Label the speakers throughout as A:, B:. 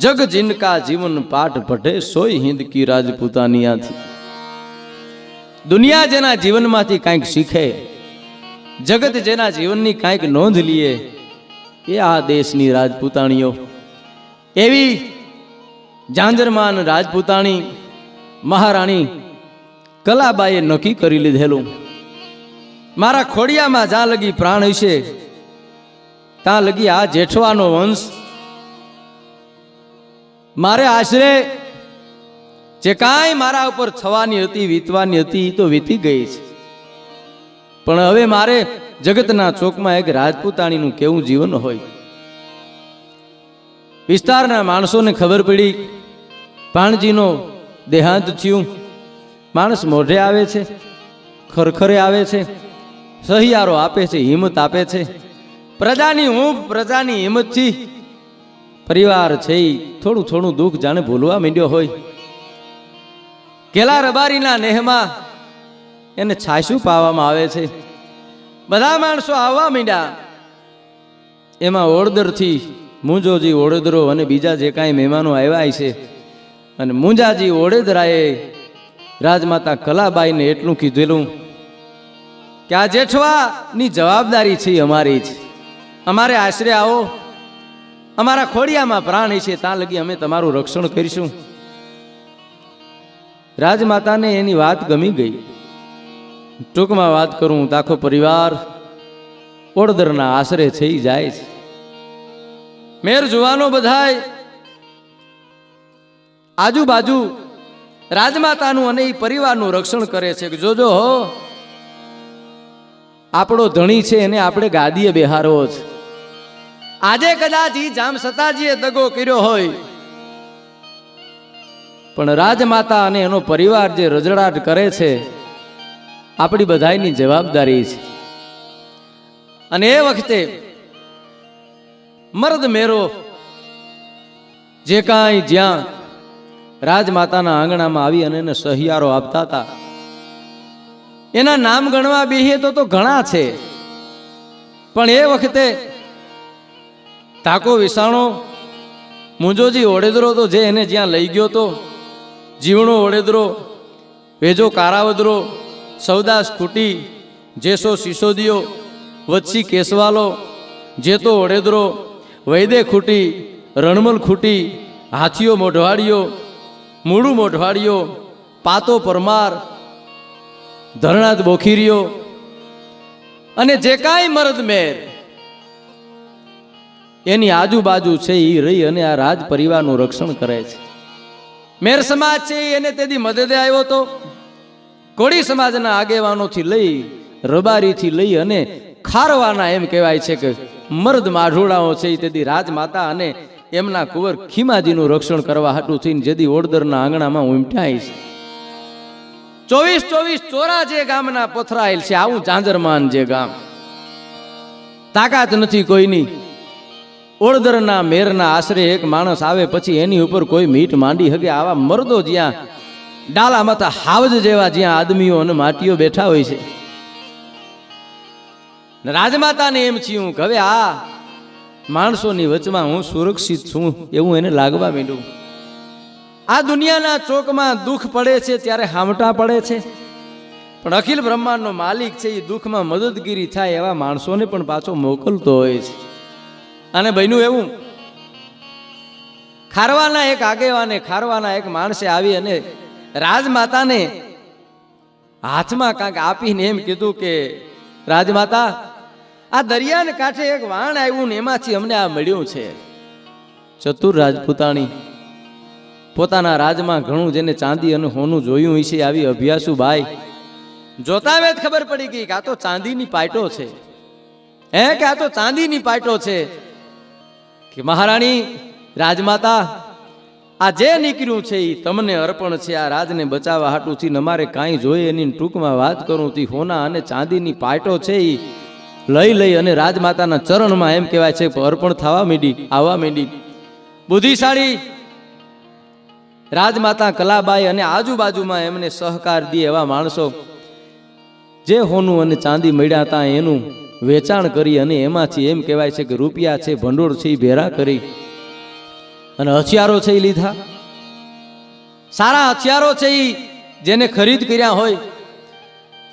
A: જગ જિનકા જીવન પાઠ પઢે સોય હિંદ કી રાજપૂતાનિયાથી દુનિયા જેના જીવનમાંથી કાંઈક શીખે, જગત જેના જીવનની કાંઈક નોંધ લીએ, એ આ દેશની રાજપૂતાણીઓ. એવી જાંજરમાન રાજપૂતાણી, મહારાણી કલાબાઈએ નક્કી કરી લીધેલું. મારા ખોડિયામાં જ્યાં લગી પ્રાણ હશે ત્યાં લગી આ જેઠવાનો વંશ મારે આશરે જે કાંઈ મારા ઉપર થવાની હતી, વીતવાની હતી એ તો વીતી ગઈ છે. પણ હવે મારે જગતના ચોકમાં એક રાજપૂતાણીનું કેવું જીવન હોય? વિસ્તારના માણસોને ખબર પડી પાણજીનો દેહાંત થયું. માણસ મોઢે આવે છે, ખરખરે આવે છે, સહિયારો આપે છે, હિંમત આપે છે. પ્રજાની હું પ્રજાની હિંમતથી પરિવાર છે એ થોડું થોડું દુઃખ જાણે ભૂલવા માંડ્યો હોય. કેલા રબારીના નેહમાં એને છાશું પાવામાં આવે છે. બધા માણસો આવવા માંડ્યા. એમાં ઓળદરથી મુંજોજી ઓળદરો અને બીજા જે કાંઈ મહેમાનો આવ્યા છે. અને મુંજાજી ઓળેદરાએ રાજમાતા કલાબાઈને એટલું કીધેલું કે આ જેઠવાની જવાબદારી છે અમારી જ. અમારે આશરે આવો અમારા ખોડિયામાં પ્રાણ છે, ત્યાં લગી અમે તમારું રક્ષણ કરીશું. રાજમાતાને એની વાત ગમી ગઈ. ટૂંકમાં વાત કરું, તો આખો પરિવાર ઓડદરના આશરે થઈ જાય છે. મેર જુવાનો બધાય, આજુબાજુ રાજમાતાનું અને એ પરિવારનું રક્ષણ કરે છે કે જોજો હો, આપણો ધણી છે, એને આપણે ગાદીએ બેહારવો છે. આજે કદાચ ઈ જામ સતાજીએ દગો કર્યો હોય. પણ રાજમાતા અને એનો પરિવાર જે રજડાટ કરે છે, આપણી બધાયની જવાબદારી છે. અને એ વખતે મર્દ મેરો જે કાંઈ જ્યાં રાજમાતાના આંગણામાં આવી અને એને સહિયારો આપતા હતા, એના નામ ગણવા બેહીએ તો તો ઘણા છે. પણ એ વખતે તાકો વિસાણો, મુંજોજી ઓડેદરો તો જે એને જ્યાં લઈ ગયો તો, જીવણો ઓડેદરો વેજો કારાવદરો, સૌદાસ ખૂટી જેસો સિસોદિયો વચ્છી કેસવાલો, જેતો ઓડેદરો વૈદે ખૂટી, રણમલ ખૂટી, હાથીઓ મોઢવાડીઓ, મૂળું મોઢવાડીઓ, પાતો પરમાર, ધરણાદ બોખીરીઓ, અને જે કાંઈ મરદ મેર એની આજુબાજુ છે એ રહી અને આ રાજ પરિવારનું રક્ષણ કરે છે. મેર સમાજ છે એને તેથી મદદે આવ્યો તો કોળી સમાજના આગેવાનોથી લઈ, રબારીથી લઈ અને ખારવાના એમ કહેવાય છે કે મર્દ માઢોળાઓ છે એ તેથી રાજમાતા અને એમના કુંવર ખીમાજીનું રક્ષણ કરવા હાટું થઈને જેથી ઓડદરના આંગણામાં ઉમટ્યાય છે. ચોવીસ ચોવીસ ચોરા જે ગામના પથરાયેલ છે, આવું ચાંદરમાન જે ગામ. તાકાત નથી કોઈની. ઓળદરના મેરના આશરે એક માણસ આવે પછી એની ઉપર કોઈ મીટ માંડી હગે. આવા મર્દો જ્યાં ડાલા માથા હાવજ જેવા જ્યાં આદમીઓ અને માટીઓ બેઠા હોય છે. રાજમાતાને એમ થયું કે હવે આ માણસોની વચમાં હું સુરક્ષિત છું એવું એને લાગવા માંડ્યું. આ દુનિયાના ચોકમાં દુઃખ પડે છે ત્યારે હામટા પડે છે. પણ અખિલ બ્રહ્માંડનો માલિક છે એ દુઃખમાં મદદગીરી થાય એવા માણસોને પણ પાછો મોકલતો હોય છે. અને બન્યું એવું. ખારવાના એક આગેવાને ખારવાના એક માણસે આવી અને રાજમાતાને હાથમાં કાંક આપીને એમ કીધું કે, રાજમાતા, આ દરિયાને કાંઠે એક વાણ આવ્યું ને એમાંથી અમને આ મળ્યું છે. ચતુર રાજપૂતાણી પોતાના રાજમાં ઘણું જેને ચાંદી અને હોનું જોયું હશે આવી અભ્યાસુ બાઈ, જોતા વેત ખબર પડી ગઈ કે આ તો ચાંદીની પાટો છે. હે, કે આ તો ચાંદીની પાટો છે? કે મહારાણી, રાજમાતા, આ જે નીકળ્યું છે એ તમને અર્પણ છે, આ રાજને બચાવવા હાટુથી અમારે કાંઈ જોઈએ એની ટૂંકમાં વાત કરું તી હોના અને ચાંદીની પાટો છે એ લઈ લઈ અને રાજમાતાના ચરણમાં એમ કહેવાય છે, અર્પણ થવા માંડી, આવવા માંડી. બુદ્ધિશાળી, રાજમાતા કલાબાઈ અને આજુબાજુમાં એમને સહકાર દે એવા માણસો. જે હોનું અને ચાંદી મળ્યા હતા એનું વેચાણ કરી અને એમાંથી એમ કહેવાય છે કે રૂપિયા છે, ભંડોળ છે ભેરા કરી. અને હથિયારો છે એ લીધા. સારા હથિયારો છે એ જેને ખરીદ કર્યા હોય.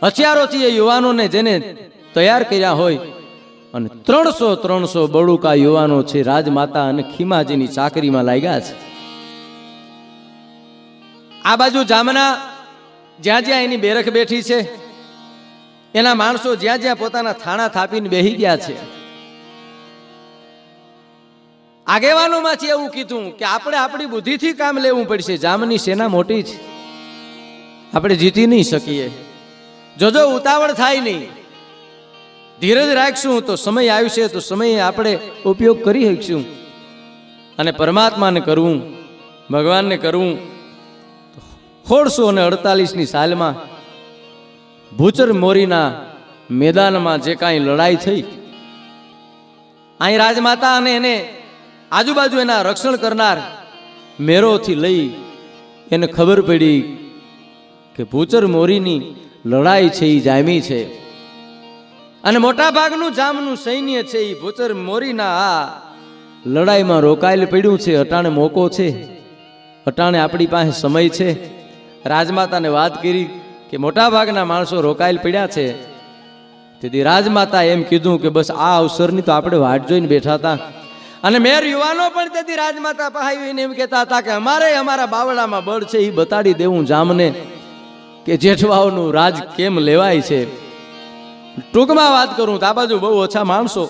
A: હથિયારો છે એ યુવાનોને જેને તૈયાર કર્યા હોય. અને ત્રણસો ત્રણસો બળુકા યુવાનો છે રાજમાતા અને ખીમાજીની ચાકરીમાં લાગ્યા છે. આ બાજુ જામના જ્યાં જ્યાં એની બેરખ બેઠી છે એના માણસો જ્યાં જ્યાં પોતાના થાણા થાપીને બેહી ગયા છે. આગેવાનોમાંથી એવું કીધું કે આપણે આપણી બુદ્ધિથી કામ લેવું પડશે, જામની સેના મોટી છે. આપણે જીતી નહીં શકીએ. જોજો ઉતાવળ થાય નહીં. ધીરજ રાખશું તો સમય આવશે, તો સમય આપણે ઉપયોગ કરી શકશું. અને પરમાત્માને કરવું ભગવાનને કરવું સોળસો અને અડતાલીસની સાલમાં ભૂચર મોરીના મેદાનમાં જે કાંઈ લડાઈ થઈ, અહીં રાજમાતા અને એને આજુબાજુ એના રક્ષણ કરનાર મેરોથી લઈ એને ખબર પડી કે ભૂચર મોરીની લડાઈ છે એ જામી છે. અને મોટા ભાગનું જામનું સૈન્ય છે એ ભૂચર મોરીના આ લડાઈમાં રોકાયેલ પડ્યું છે, અટાણે મોકો છે, અટાણે આપણી પાસે સમય છે. રાજમાતાને વાત કરી કે મોટા ભાગના માણસો રોકાયેલ પડ્યા છે. તેથી રાજમાતા એમ કીધું કે બસ આ અવસરની તો આપણે વાટ જોઈને બેઠા હતા. અને મેર યુવાનો પણ તેથી રાજમાતા પહાવીને એમ કહેતા હતા કે અમારે અમારા બાવળામાં બળ છે, એ બતાડી દેવું જામને કે જેઠવાઓનું રાજ કેમ લેવાય છે. ટૂંકમાં વાત કરું તો આ બાજુ બહુ ઓછા માણસો.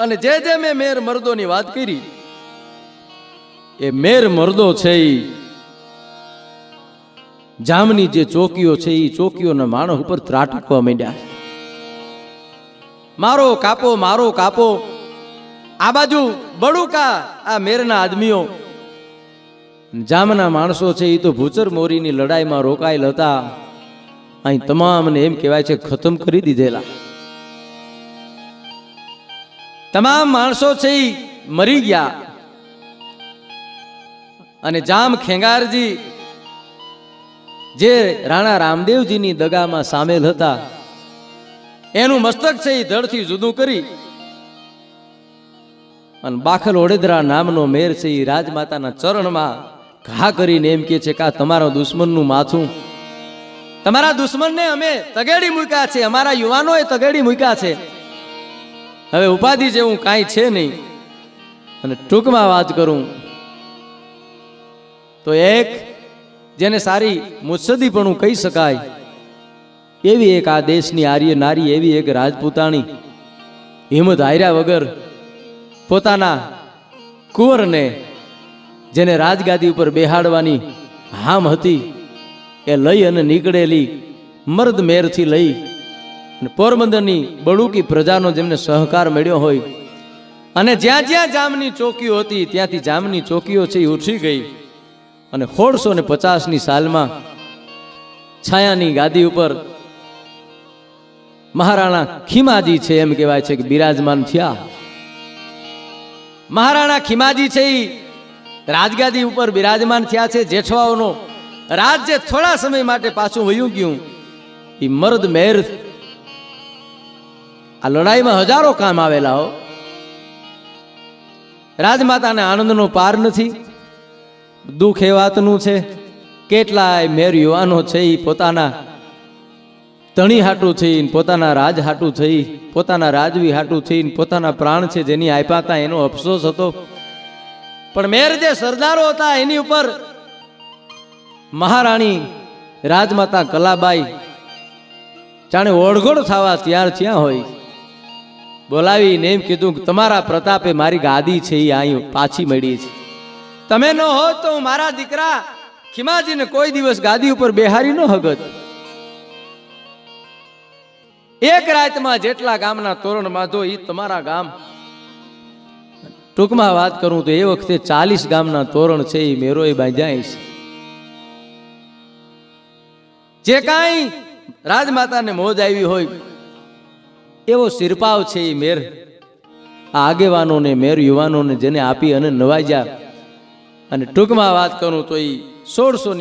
A: અને જે જે મેં મેર મર્દોની વાત કરી, એ મેર મર્દો છે એ જામની જે ચોકીઓ છે એ ચોકીઓના માણસ ઉપર ત્રાટકવા માંડ્યા મારો કાપો મારો કાપો. આ બાજુ બડુકા આ મેરના આદમીઓ. જામના માણસો છે એ તો ભૂચર મોરીની લડાઈમાં રોકાયેલ હતા. અહીં તમામને એમ કહેવાય છે, ખતમ કરી દીધેલા. તમામ માણસો છે મરી ગયા. અને જામ ખેંગારજી જે રાણા રામદેવજીની દગામાં સામેલ હતા, એનું મસ્તક છે એ ધડથી જુદું કરી. અને બાખલ ઓડેદરા નામનો મેર છે એ રાજમાતાના ચરણમાં ઘા કરીને એમ કે છે કે આ તમારા દુશ્મનનું માથું. તમારા દુશ્મનને અમે તગેડી મૂક્યા છે, અમારા યુવાનોએ તગેડી મૂક્યા છે. હવે ઉપાધિ જેવું કાંઈ છે નહીં. અને ટૂંકમાં વાત કરું. તો એક જેને સારી મુત્સદીપણું કહી શકાય. એવી એક આ દેશની આર્ય નારી, એવી એક રાજપૂતાણી હિંમત હાર્યા વગર પોતાના કુંવરને જેને રાજગાદી ઉપર બેહાડવાની હામ હતી, એ લઈ અને નીકળેલી મર્દ મેરથી લઈ અને પોરબંદરની બળુકી પ્રજાનો જેમને સહકાર મળ્યો હોય. અને જ્યાં જ્યાં જામની ચોકીઓ હતી, ત્યાંથી જામની ચોકીઓ છે એ ઉઠી ગઈ. અને સોળસો ને પચાસની સાલમાં છાયાની ગાદી ઉપર મહારાણા ખીમાજી છે એમ કહેવાય છે કે બિરાજમાન થયા. મહારાણા ખીમાજી છે એ રાજગાદી ઉપર બિરાજમાન થયા છે. જેઠવાઓનો રાજ્ય થોડા સમય માટે પાછું વયું ગયું. એ મર્દ મેર આ લડાઈમાં હજારો કામ આવેલા હો. રાજમાતાને આનંદનો પાર નથી. દુઃખ એ વાતનું છે. કેટલાય મેર યુવાનો છે એ પોતાના તણી હાટું થઈને પોતાના રાજ હાટું થઈ પોતાના રાજવી હાટું થઈને પોતાના પ્રાણ છે જેની આપ્યા હતા એનો અફસોસ હતો. પણ મેર જે સરદારો હતા એની ઉપર મહારાણી રાજમાતા કલાબાઈ જાણે ઓળઘોળ થવા ત્યાર ત્યાં હોય. બોલાવીને એમ કીધું તમારા પ્રતાપે મારી ગાદી છે એ અહીં પાછી મળી છે. તમે ન હો તો હું મારા દીકરા ખીમાજીને કોઈ દિવસ ગાદી ઉપર બેહારી ન હગત. એક રાતમાં જેટલા ગામના તોરણ બાંધો એ તમારા ગામ. ટૂંકમાં વાત કરું તો એ વખતે ચાલીસ ગામના તોરણ છે એ મેરોએ બાંધ્યા છે. જે કાંઈ રાજમાતાને મોજ આવી હોય, એવો શિરપાવ છે એ મેર. આગેવાનોને, મેર યુવાનોને જેને આપી અને નવાજ્યા અને ટૂંકમાં વાત કરું તો એ સોળસો ની